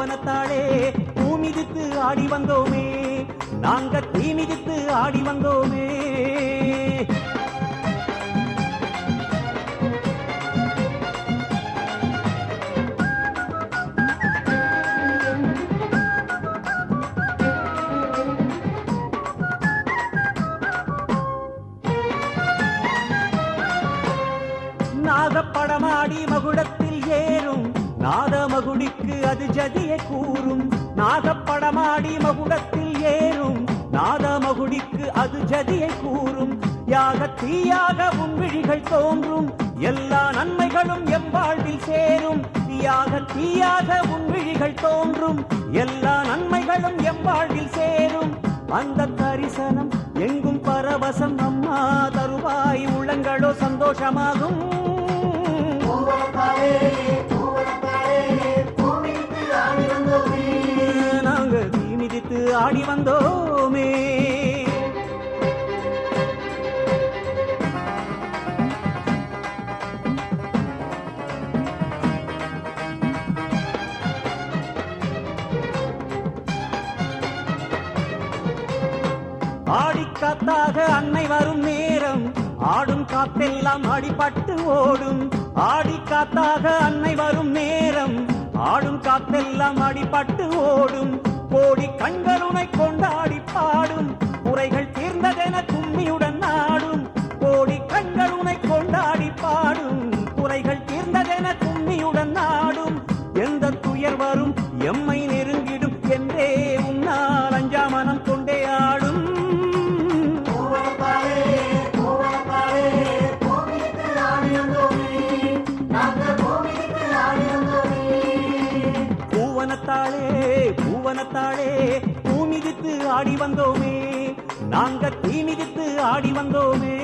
பூவனத்தாளே பூமிதித்து ஆடி வந்தோமே. நாங்க தீமிதித்து ஆடி வந்தோமே. நாதமகுடிக்கு அது ஜதியை கூறும். நாகப்படமாடி மகுடத்தில் ஏறும். நாதமகுடிக்கு அது ஜதியை கூறும். யாக தீயாக உன் விழிகள் தோன்றும். எல்லா நன்மைகளும் எவ்வாழ்வில் சேரும். தீயாக தீயாக உன் விழிகள் தோன்றும். எல்லா நன்மைகளும் எவ்வாழ்வில் சேரும். அந்த தரிசனம் எங்கும் பரவசம். அம்மா தருவாய். உள்ளங்களோ சந்தோஷமாகும். காத்தாக அன்னை வரும் நேரம். ஆடும் காத்தெல்லாம் அடிபட்டு ஓடும். ஆடி காத்தாக அன்னை வரும் நேரம். ஆடும் காத்தெல்லாம் அடிபட்டு ஓடும். கோடி கண்களுனை கொண்டாடி பாடும். குறைகள் தீர்ந்ததென கும்மியுடன் நாடும். கோடி கண்களுனை கொண்டாடி பாடும். குறைகள் தீர்ந்ததென கும்மியுடன் நாடும். எந்த துயர் வரும்? எம்மை பூவனத்தாளே பூவனத்தாளே பூமிதித்து ஆடி வந்தோமே. நாங்க தீமிதித்து ஆடி வந்தோமே.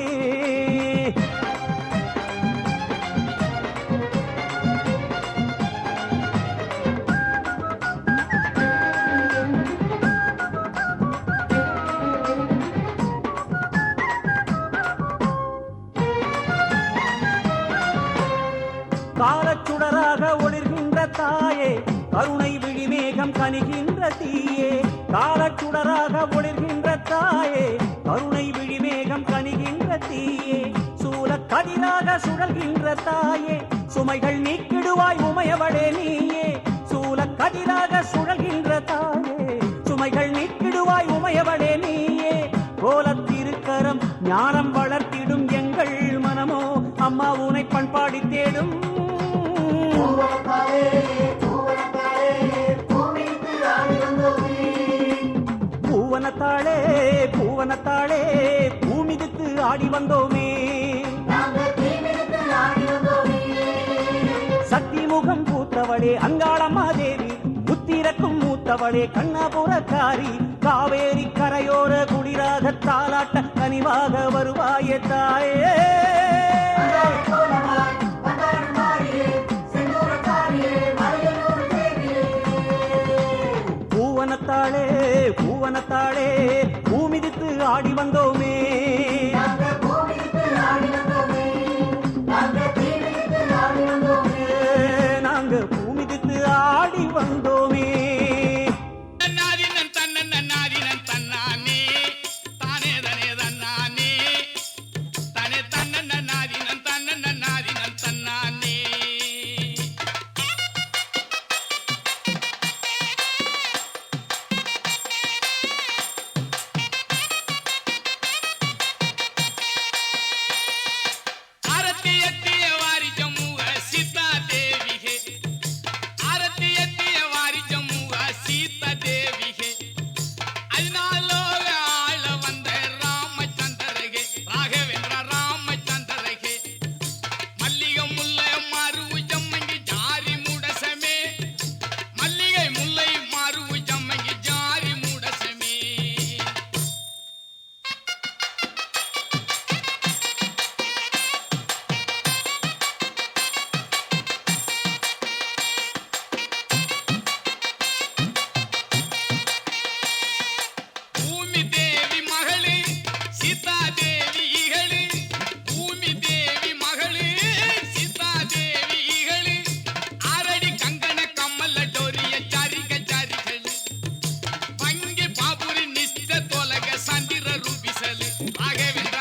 தாயே கருணை விழிமேகம் கனிகின்ற தீயே காலச்சுடராக ஒளிர்கின்ற தாயே கருணை விழிமேகம் கனிகின்ற தீயே சூல கதிராக சுழல்கின்ற தாயே சுமைகள் நீக்கிடுவாய் உமையவளே நீயே சூல கதிராக சுழல்கின்ற தாயே சுமைகள் நீக்கிடுவாய் உமையவளே நீயே. கோலத்திருக்கரம் ஞானம் வளர்த்திடும் எங்கள் மனமோ அம்மா உனை பண்பாடி தேடும் பூவனத்தாளே பூவனத்தாளே பூமிதித்து ஆடி வந்தோமே. சக்தி முகம் பூத்தவளே அங்காளம்மா தேவி. புத்திரக்கும் மூத்தவளே கண்ணபுரக்காரி. காவேரி கரையோர குளிராக தாலாட்ட கனிவாக வருவாயே தாயே. பூவனத்தாளே பூவனத்தாளே பூமிதித்து ஆடி வந்தோமே. I gave it.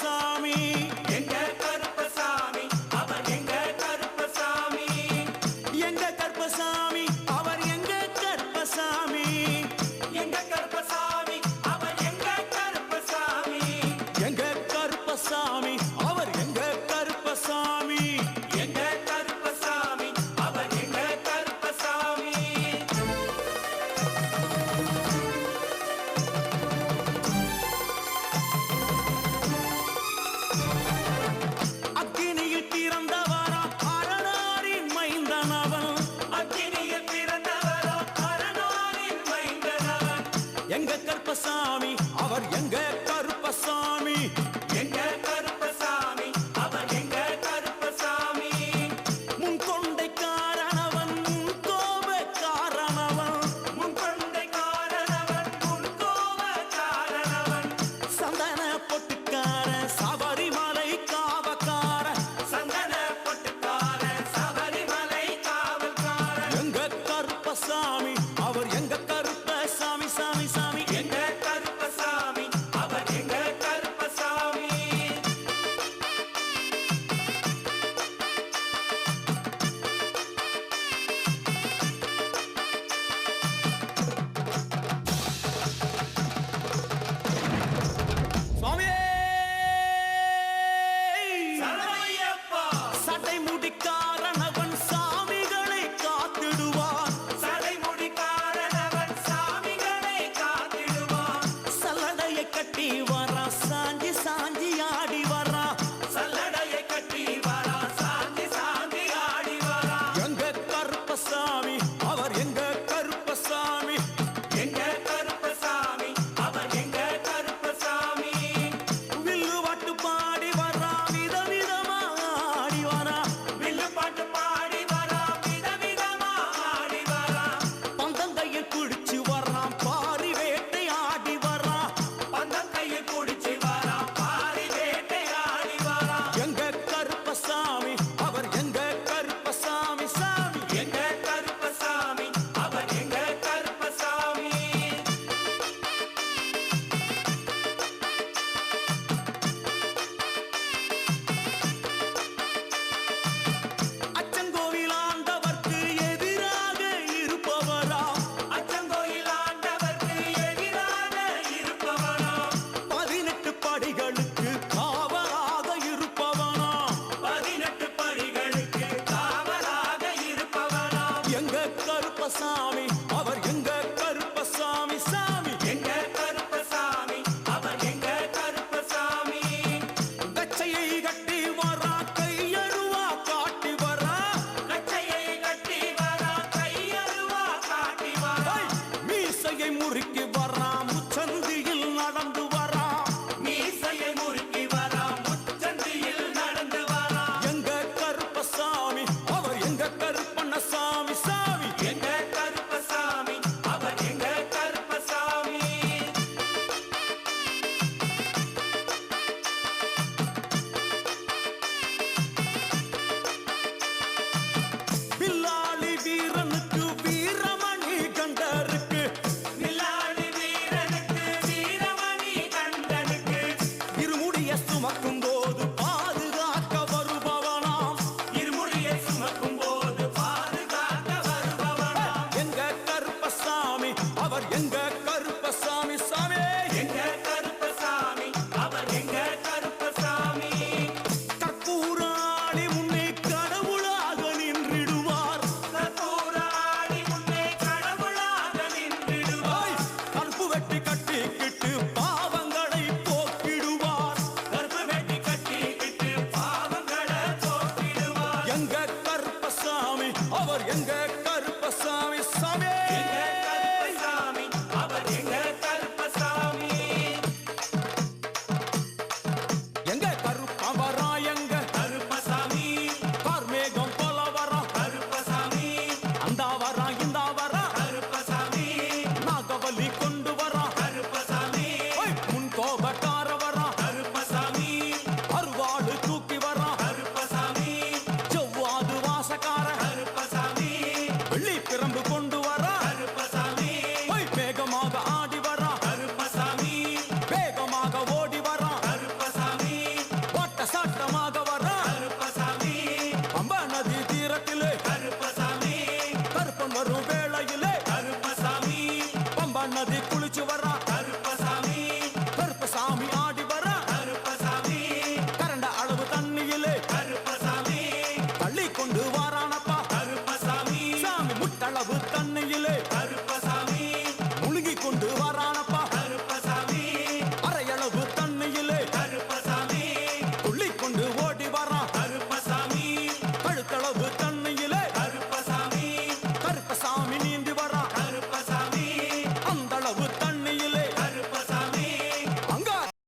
சாமி